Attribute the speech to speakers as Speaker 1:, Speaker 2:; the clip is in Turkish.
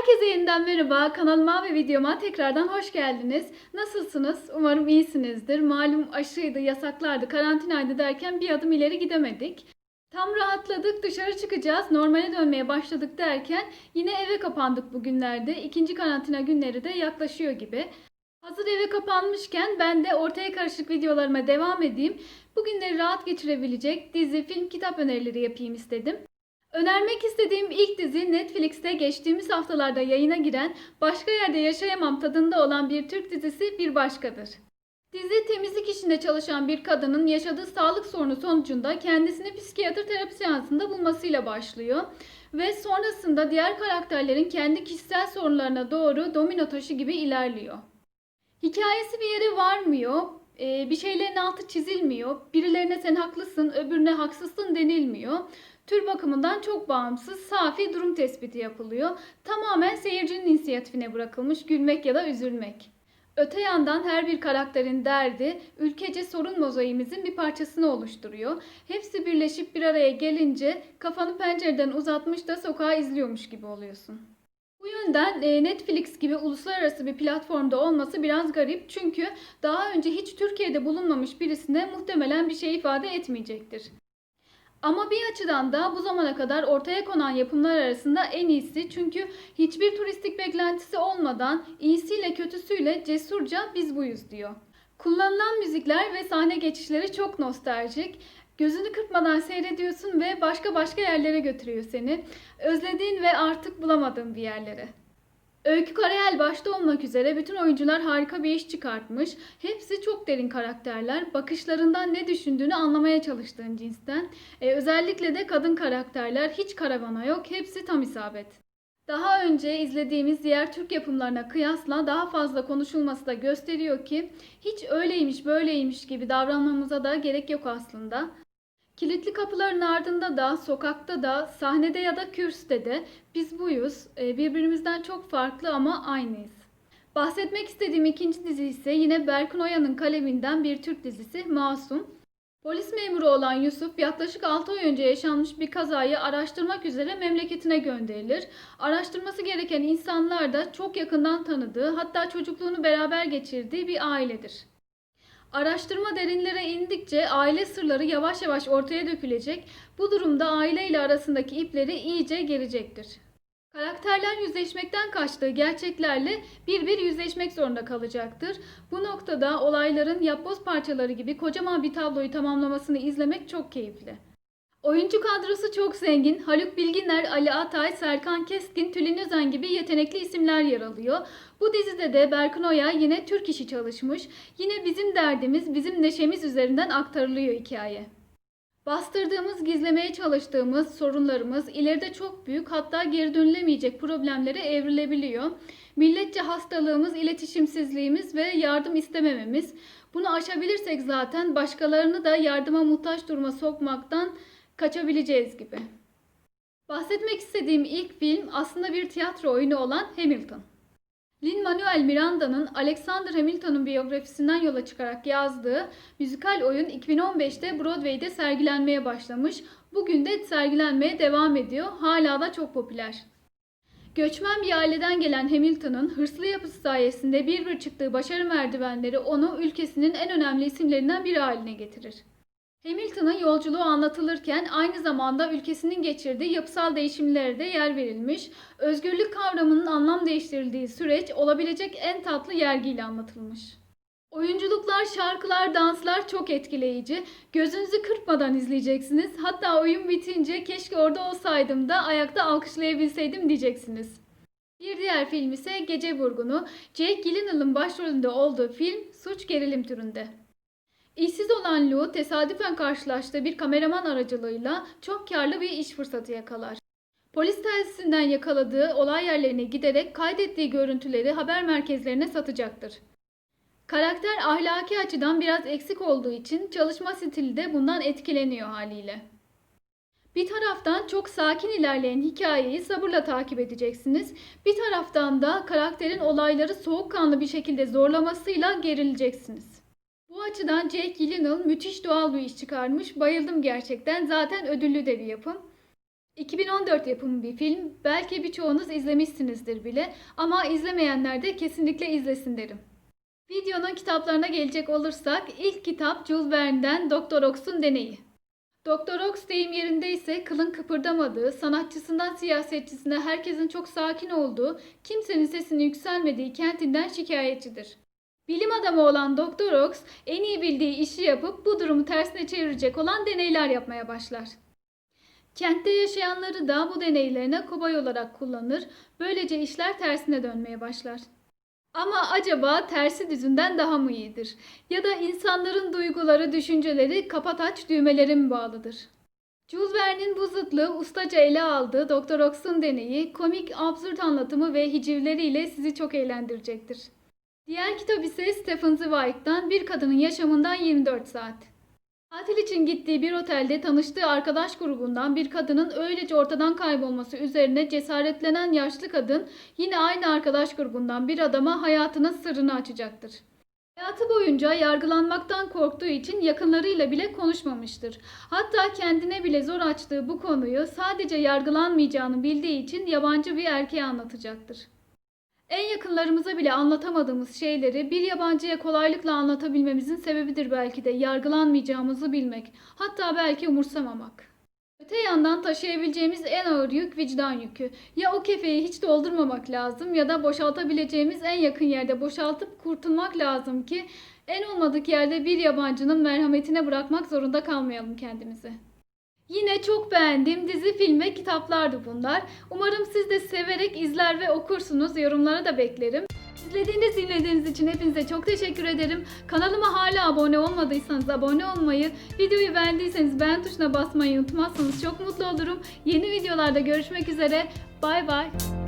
Speaker 1: Herkese yeniden merhaba. Kanalıma ve videoma tekrardan hoş geldiniz. Nasılsınız? Umarım iyisinizdir. Malum aşıydı, yasaklardı, karantinaydı derken bir adım ileri gidemedik. Tam rahatladık, dışarı çıkacağız, normale dönmeye başladık derken yine eve kapandık bugünlerde. İkinci karantina günleri de yaklaşıyor gibi. Hazır eve kapanmışken ben de ortaya karışık videolarıma devam edeyim. Bugünleri rahat geçirebilecek dizi, film, kitap önerileri yapayım istedim. Önermek istediğim ilk dizi Netflix'te geçtiğimiz haftalarda yayına giren Başka Yerde Yaşayamam tadında olan bir Türk dizisi Bir Başkadır. Dizi temizlik işinde çalışan bir kadının yaşadığı sağlık sorunu sonucunda kendisini psikiyatr terapi seansında bulmasıyla başlıyor ve sonrasında diğer karakterlerin kendi kişisel sorunlarına doğru domino taşı gibi ilerliyor. Hikayesi bir yere varmıyor, bir şeylerin altı çizilmiyor, birilerine sen haklısın, öbürüne haksızsın denilmiyor. Tür bakımından çok bağımsız, safi durum tespiti yapılıyor. Tamamen seyircinin inisiyatifine bırakılmış gülmek ya da üzülmek. Öte yandan her bir karakterin derdi ülkece sorun mozaiğimizin bir parçasını oluşturuyor. Hepsi birleşip bir araya gelince kafanı pencereden uzatmış da sokağı izliyormuş gibi oluyorsun. Bu yönden e, Netflix gibi uluslararası bir platformda olması biraz garip çünkü daha önce hiç Türkiye'de bulunmamış birisine muhtemelen bir şey ifade etmeyecektir. Ama bir açıdan da bu zamana kadar ortaya konan yapımlar arasında en iyisi çünkü hiçbir turistik beklentisi olmadan iyisiyle kötüsüyle cesurca biz buyuz diyor. Kullanılan müzikler ve sahne geçişleri çok nostaljik. Gözünü kırpmadan seyrediyorsun ve başka başka yerlere götürüyor seni. Özlediğin ve artık bulamadığın bir yerlere. Öykü Karayel başta olmak üzere bütün oyuncular harika bir iş çıkartmış. Hepsi çok derin karakterler. Bakışlarından ne düşündüğünü anlamaya çalıştığın cinsten. Ee, özellikle de kadın karakterler hiç karavana yok. Hepsi tam isabet. Daha önce izlediğimiz diğer Türk yapımlarına kıyasla daha fazla konuşulması da gösteriyor ki hiç öyleymiş böyleymiş gibi davranmamıza da gerek yok aslında. Kilitli kapıların ardında da, sokakta da, sahnede ya da kürsüde de biz buyuz. Ee, Birbirimizden çok farklı ama aynıyız. Bahsetmek istediğim ikinci dizi ise yine Berkun Oya'nın kaleminden bir Türk dizisi Masum. Polis memuru olan Yusuf yaklaşık 6 ay önce yaşanmış bir kazayı araştırmak üzere memleketine gönderilir. Araştırması gereken insanlar da çok yakından tanıdığı hatta çocukluğunu beraber geçirdiği bir ailedir. Araştırma derinlere indikçe aile sırları yavaş yavaş ortaya dökülecek. Bu durumda aile ile arasındaki ipleri iyice gerecektir. Karakterler yüzleşmekten kaçtığı gerçeklerle bir bir yüzleşmek zorunda kalacaktır. Bu noktada olayların yapboz parçaları gibi kocaman bir tabloyu tamamlamasını izlemek çok keyifli. Oyuncu kadrosu çok zengin. Haluk Bilginer, Ali Atay, Serkan Keskin, Tülin Özen gibi yetenekli isimler yer alıyor. Bu dizide de Berkun Oya yine Türk işi çalışmış. Yine bizim derdimiz, bizim neşemiz üzerinden aktarılıyor hikaye. Bastırdığımız, gizlemeye çalıştığımız sorunlarımız ileride çok büyük hatta geri dönülemeyecek problemlere evrilebiliyor. Milletçe hastalığımız, iletişimsizliğimiz ve yardım istemememiz. Bunu aşabilirsek zaten başkalarını da yardıma muhtaç duruma sokmaktan kaçabileceğiz gibi. Bahsetmek istediğim ilk film aslında bir tiyatro oyunu olan Hamilton. Lin-Manuel Miranda'nın Alexander Hamilton'un biyografisinden yola çıkarak yazdığı müzikal oyun 2015'te Broadway'de sergilenmeye başlamış. Bugün de sergilenmeye devam ediyor. Hala da çok popüler. Göçmen bir aileden gelen Hamilton'ın hırslı yapısı sayesinde bir bir çıktığı başarı merdivenleri onu ülkesinin en önemli isimlerinden biri haline getirir. Hamilton'ın yolculuğu anlatılırken aynı zamanda ülkesinin geçirdiği yapısal değişimlere de yer verilmiş, özgürlük kavramının anlam değiştirildiği süreç olabilecek en tatlı yergiyle anlatılmış. Oyunculuklar, şarkılar, danslar çok etkileyici. Gözünüzü kırpmadan izleyeceksiniz. Hatta oyun bitince keşke orada olsaydım da ayakta alkışlayabilseydim diyeceksiniz. Bir diğer film ise Gece Vurgunu. Jake Gyllenhaal'ın başrolünde olduğu film suç gerilim türünde. İşsiz olan Lou tesadüfen karşılaştığı bir kameraman aracılığıyla çok karlı bir iş fırsatı yakalar. Polis telsizinden yakaladığı olay yerlerine giderek kaydettiği görüntüleri haber merkezlerine satacaktır. Karakter ahlaki açıdan biraz eksik olduğu için çalışma stili de bundan etkileniyor haliyle. Bir taraftan çok sakin ilerleyen hikayeyi sabırla takip edeceksiniz. Bir taraftan da karakterin olayları soğukkanlı bir şekilde zorlamasıyla gerileceksiniz. Bu açıdan Jake Gyllenhaal müthiş doğal bir iş çıkarmış. Bayıldım gerçekten. Zaten ödüllü de bir yapım. 2014 yapımı bir film. Belki birçoğunuz izlemişsinizdir bile ama izlemeyenler de kesinlikle izlesin derim. Videonun kitaplarına gelecek olursak ilk kitap Jules Verne'den Doktor Ox'un Deneyi. Doktor Ox deyim yerindeyse kılın kıpırdamadığı, sanatçısından siyasetçisine herkesin çok sakin olduğu, kimsenin sesini yükselmediği kentinden şikayetçidir. Bilim adamı olan Doktor Ox en iyi bildiği işi yapıp bu durumu tersine çevirecek olan deneyler yapmaya başlar. Kentte yaşayanları da bu deneylerine kobay olarak kullanır, böylece işler tersine dönmeye başlar. Ama acaba tersi düzünden daha mı iyidir? Ya da insanların duyguları, düşünceleri kapataç düğmeleri mi bağlıdır? Jules Verne'in bu zıtlığı ustaca ele aldığı Dr. Ox'un deneyi, komik, absürt anlatımı ve hicivleriyle sizi çok eğlendirecektir. Diğer kitap ise Stephen Zweig'dan Bir Kadının Yaşamından 24 Saat. Tatil için gittiği bir otelde tanıştığı arkadaş grubundan bir kadının öylece ortadan kaybolması üzerine cesaretlenen yaşlı kadın yine aynı arkadaş grubundan bir adama hayatının sırrını açacaktır. Hayatı boyunca yargılanmaktan korktuğu için yakınlarıyla bile konuşmamıştır. Hatta kendine bile zor açtığı bu konuyu sadece yargılanmayacağını bildiği için yabancı bir erkeğe anlatacaktır. En yakınlarımıza bile anlatamadığımız şeyleri bir yabancıya kolaylıkla anlatabilmemizin sebebidir belki de yargılanmayacağımızı bilmek, hatta belki umursamamak. Öte yandan taşıyabileceğimiz en ağır yük vicdan yükü. Ya o kefeyi hiç doldurmamak lazım ya da boşaltabileceğimiz en yakın yerde boşaltıp kurtulmak lazım ki en olmadık yerde bir yabancının merhametine bırakmak zorunda kalmayalım kendimizi. Yine çok beğendiğim dizi, film ve kitaplardı bunlar. Umarım siz de severek izler ve okursunuz. Yorumlara da beklerim. İzlediğiniz, dinlediğiniz için hepinize çok teşekkür ederim. Kanalıma hala abone olmadıysanız abone olmayı, videoyu beğendiyseniz beğen tuşuna basmayı unutmazsanız çok mutlu olurum. Yeni videolarda görüşmek üzere. Bay bay.